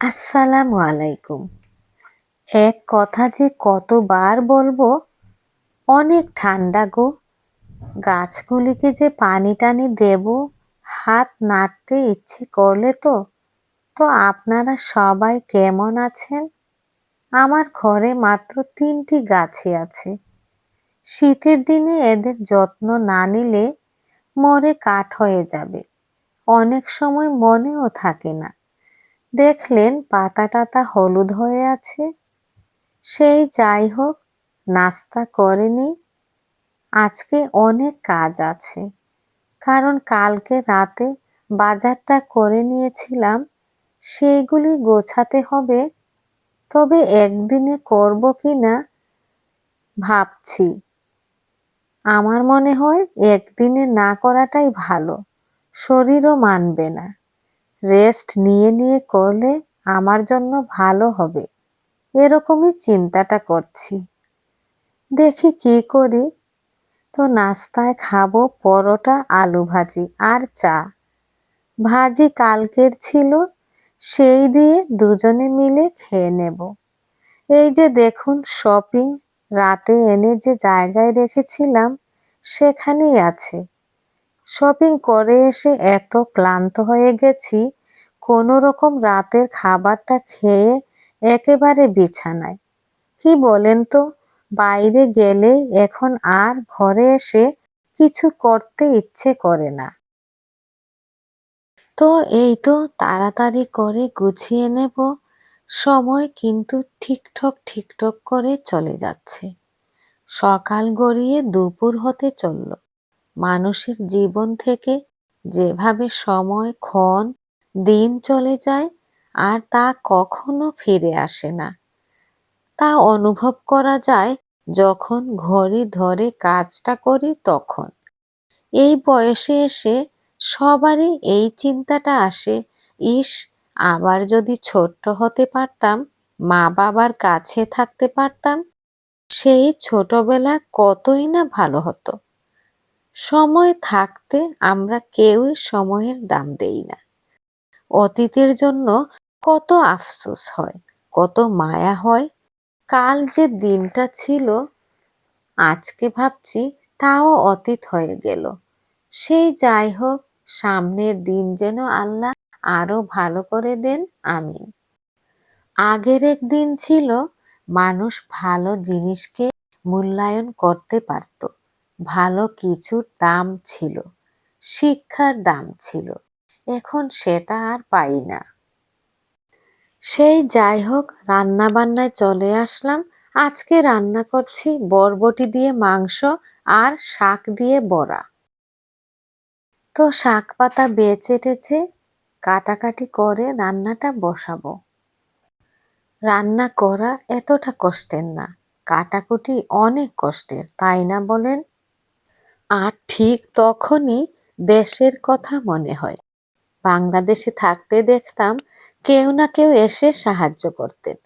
আসসালামু আলাইকুম। এক কথা যে কতবার বলব, অনেক ঠান্ডা গো। গাছগুলিকে যে পানি টানি দেব, হাত নাড়তে ইচ্ছে করলে তো। তো আপনারা সবাই কেমন আছেন? আমার ঘরে মাত্র তিনটি গাছই আছে। শীতের দিনে এদের যত্ন না নিলে মরে কাঠ হয়ে যাবে। অনেক সময় মনেও থাকে না। দেখলেন পাতা টাতা হলুদ হয়ে আছে। সেই যাই হোক, নাস্তা করেনি। আজকে অনেক কাজ আছে, কারণ কালকে রাতে বাজারটা করে নিয়েছিলাম, সেইগুলি গোছাতে হবে। তবে একদিনে করব কি না ভাবছি। আমার মনে হয় একদিনে না করাটাই ভালো, শরীরও মানবে না। রেস্ট নিয়ে নিয়ে করলে আমার জন্য ভালো হবে। এরকমই চিন্তাটা করছি। দেখি কি করি। তো নাস্তায় খাব পরোটা, আলু ভাজি আর চা। ভাজি কালকের ছিল, সেই দিয়ে দুজনে মিলে খেয়ে নেব। এই যে দেখুন শপিং রাতে এনে যে জায়গায় রেখেছিলাম, সেখানেই আছে। শপিং করে এসে এত ক্লান্ত হয়ে গেছি কোনো রকম রাতের খাবারটা খেয়ে একেবারে বিছানায়। কি বলেন তো, বাইরে গেলে এখন আর ঘরে এসে কিছু করতে ইচ্ছে করে না। তো এই তো তাড়াতাড়ি করে গুছিয়ে নেব, সময় কিন্তু ঠিকঠক ঠিকঠক করে চলে যাচ্ছে। সকাল গড়িয়ে দুপুর হতে চলল। মানুষের জীবন থেকে যেভাবে সময়, ক্ষণ দিন চলে যায় আর তা কখনো ফিরে আসে না। তা অনুভব করা যায় যখন ঘড়ি ধরে কাজটা করি তখন। এই বয়সে এসে সবারই এই চিন্তাটা আসে, ইস, আবার যদি ছোট্ট হতে পারতাম, মা বাবার কাছে থাকতে পারতাম, সেই ছোটবেলার কতই না ভালো হতো। সময় থাকতে আমরা কেউই সময়ের দাম দেই না। অতীতের জন্য কত আফসোস হয়, কত মায়া হয়। কাল যে দিনটা ছিল, আজকে ভাবছি তাও অতীত হয়ে গেল। সেই যাই হোক, সামনের দিন যেন আল্লাহ আরও ভালো করে দেন আমি আগের এক দিন ছিল, মানুষ ভালো জিনিসকে মূল্যায়ন করতে পারত। ভালো কিছুর দাম ছিল, শিক্ষার দাম ছিল। এখন সেটা আর পাই না। সেই যাই হোক রান্না বান্নায় চলে আসলাম। আজকে রান্না করছি বরবটি দিয়ে মাংস আর শাক দিয়ে বড়া। তো শাক পাতা বেচে টেছে কাটাকাটি করে রান্নাটা বসাবো। রান্না করা এতটা কষ্টের না, কাটাকুটি অনেক কষ্টের, তাই না বলেন? আর ঠিক তখনই দেশের কথা মনে হয়। বাংলাদেশে থাকতে দেখতাম কেউ না কেউ এসে সাহায্য করতেন।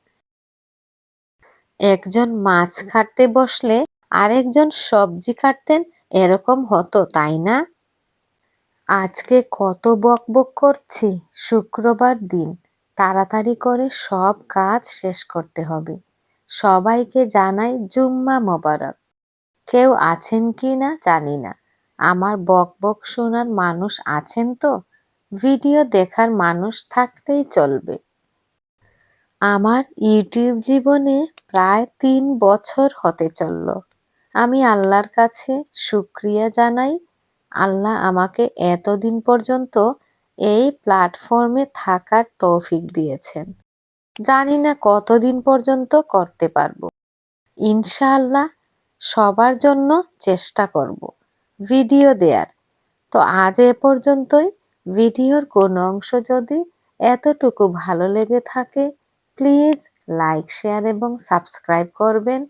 একজন মাছ কাটতে বসলে আরেকজন সবজি কাটতেন, এরকম হতো, তাই না? আজকে কত বক বক করছি, শুক্রবার দিন। তাড়াতাড়ি করে সব কাজ শেষ করতে হবে। সবাইকে জানাই জুম্মা মোবারক। কেউ আছেন কি না জানি না। আমার বক বক শোনার মানুষ আছেন তো? ভিডিও দেখার মানুষ থাকলেই চলবে। আমার ইউটিউব জীবনে প্রায় তিন বছর হতে চলল। আমি আল্লাহর কাছে শুক্রিয়া জানাই। আল্লাহ আমাকে এতদিন পর্যন্ত এই প্ল্যাটফর্মে থাকার তৌফিক দিয়েছেন। জানি না কতদিন পর্যন্ত করতে পারব। ইনশাআল্লাহ সবার জন্য চেষ্টা করব। ভিডিও দেয়ার। তো আজ এ পর্যন্তই। ভিডিওর কোন অংশ যদি এতটুকু ভালো লেগে থাকে, প্লিজ লাইক, শেয়ার এবং সাবস্ক্রাইব করবেন।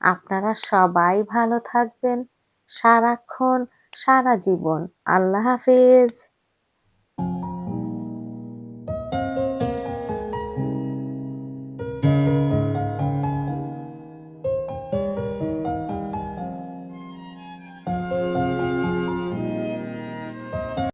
আপনারা সবাই ভালো থাকবেন। সারাক্ষণ, সারা জীবন। আল্লাহ হাফেজ।